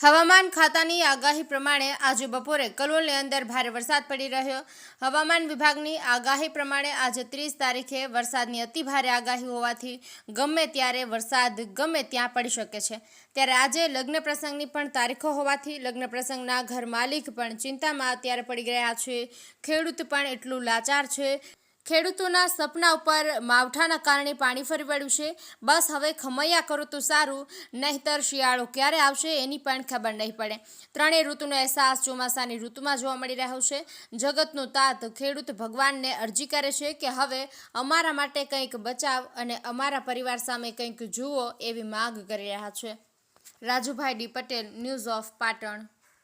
હવામાન ખાતાની આગાહી પ્રમાણે આજે બપોરે કલોલની અંદર ભારે વરસાદ પડી રહ્યો. હવામાન વિભાગની આગાહી પ્રમાણે આજે ત્રીસ તારીખે વરસાદની અતિ ભારે આગાહી હોવાથી ગમે ત્યારે વરસાદ ગમે ત્યાં પડી શકે છે. ત્યારે આજે લગ્ન પ્રસંગની પણ તારીખો હોવાથી લગ્ન પ્રસંગના ઘર માલિક પણ ચિંતામાં અત્યારે પડી ગયા છે. ખેડૂત પણ એટલું લાચાર છે ખેડૂતોના સપના ઉપર માવઠાના કારણે પાણી ફરી વળ્યું છે. બસ હવે ખમૈયા કરો તો સારું, નહીતર શિયાળો ક્યારે આવશે એની પણ ખબર નહીં પડે. ત્રણેય ઋતુનો અહેસાસ ચોમાસાની ઋતુમાં જોવા મળી રહ્યો છે. જગતનું તાત ખેડૂત ભગવાનને અરજી કરે છે કે હવે અમારા માટે કંઈક બચાવ અને અમારા પરિવાર સામે કંઈક જુઓ એવી માગ કરી રહ્યા છે. Rajubhai D Patel, news of Patan.